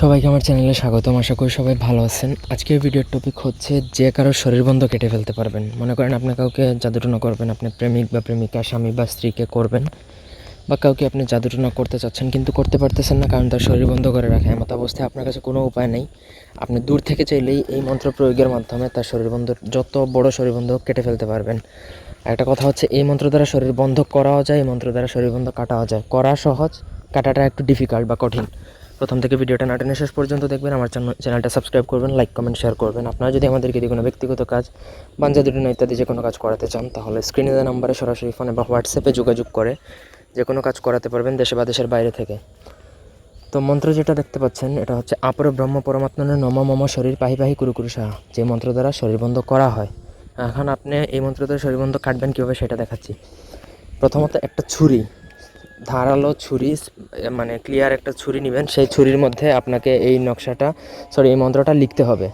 সবাইকে আমার চ্যানেলে স্বাগতম। আশা করি সবাই ভালো আছেন। আজকের ভিডিওর টপিক হচ্ছে যে কারোর শরীর বন্ধ কেটে ফেলতে পারবেন। মনে করেন আপনি কাউকে জাদুটনা করবেন, আপনি প্রেমিক বা প্রেমিকা, স্বামী বা স্ত্রীকে করবেন বা কাউকে আপনি জাদুটনা করতে চাচ্ছেন কিন্তু করতে পারতেছেন না কারণ তার শরীর বন্ধ করে রাখে। এমত অবস্থায় আপনার কাছে কোনো উপায় নেই। আপনি দূর থেকে চাইলেই এই মন্ত্র প্রয়োগের মাধ্যমে তার শরীর বন্ধ, যত বড় শরীর বন্ধ কেটে ফেলতে পারবেন। একটা কথা হচ্ছে, এই মন্ত্র দ্বারা শরীর বন্ধ করাও যায়, এই মন্ত্র দ্বারা শরীর বন্ধ কাটাও যায়। করা সহজ, কাটাটা একটু ডিফিকাল্ট বা কঠিন। প্রথম থেকে ভিডিওটা না টেনে শেষ পর্যন্ত দেখবেন, আমার চ্যানেল- চ্যানেলটা সাবস্ক্রাইব করবেন, লাইক, কমেন্ট, শেয়ার করবেন। আপনারা যদি আমাদেরকে দিয়ে কোনো ব্যক্তিগত কাজ, বাঞ্জা দুটিনা ইত্যাদি যে কোনো কাজ করাতে চান, তাহলে স্ক্রিনে দেওয়া নাম্বারে সরাসরি ফোনে বা হোয়াটসঅ্যাপে যোগাযোগ করে যে কোনো কাজ করাতে পারবেন দেশে বা দেশের বাইরে থেকে। তো মন্ত্র যেটা দেখতে পাচ্ছেন, এটা হচ্ছে, আপর ব্রহ্ম পরমাত্মনে নম মম শরীর পাহি পাহি কুরু কুরু সাহা। যে মন্ত্র দ্বারা শরীর বন্ধ করা হয়। এখন আপনি এই মন্ত্র দ্বারা শরীর বন্ধ কাটবেন কীভাবে সেটা দেখাচ্ছি। প্রথমত একটা ছুরি। ধারালো ছুরি মানে ক্লিয়ার একটা ছুরি নেবেন। সেই ছুরির মধ্যে আপনাকে এই নকশাটা সরি এই মন্ত্রটা লিখতে হবে।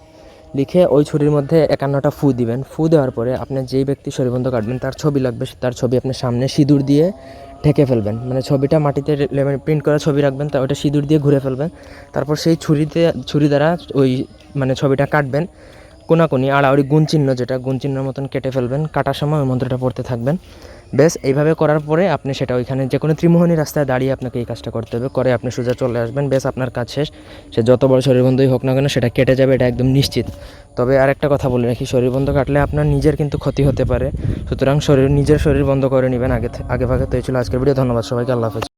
লিখে ওই ছুরির মধ্যে একান্নটা ফু দিবেন। ফু দেওয়ার পরে আপনি যেই ব্যক্তি শরীরবন্ধ কাটবেন, তার ছবি লাগবে, তার ছবি আপনি সামনে সিঁদুর দিয়ে ঢেকে ফেলবেন। মানে ছবিটা মাটিতে প্রিন্ট করা ছবি রাখবেন, তা ওটা সিঁদুর দিয়ে ঘুরে ফেলবেন। তারপর সেই ছুরিতে, ছুরি দ্বারা ওই মানে ছবিটা কাটবেন। কোনাকুনি, আড়াআড়ি গুণ চিহ্ন যেটা, গুণ চিহ্নের মতন কেটে ফেলবেন। কাটার সময় ওই মন্ত্রটা পড়তে থাকবেন। বেশ, এইভাবে করার পরে আপনি সেটা ওইখানে যে কোনো ত্রিমোহনী রাস্তায় দাঁড়িয়ে আপনাকে এই কাজটা করতে হবে। করে আপনি সোজা চলে আসবেন। বেশ, আপনার কাজ শেষ। সে যত বড় শরীরবন্ধই হোক না কেন, সেটা কেটে যাবে, এটা একদম নিশ্চিত। তবে আর একটা কথা বলে রাখি, শরীরবন্ধ কাটলে আপনার নিজের কিন্তু ক্ষতি হতে পারে। সুতরাং শরীর, নিজের শরীর বন্ধ করে নেবেন। আগে আগে ভাগে তো এই ছিল আজকের ভিডিও। ধন্যবাদ সবাইকে, আল্লাহ হাফেজ।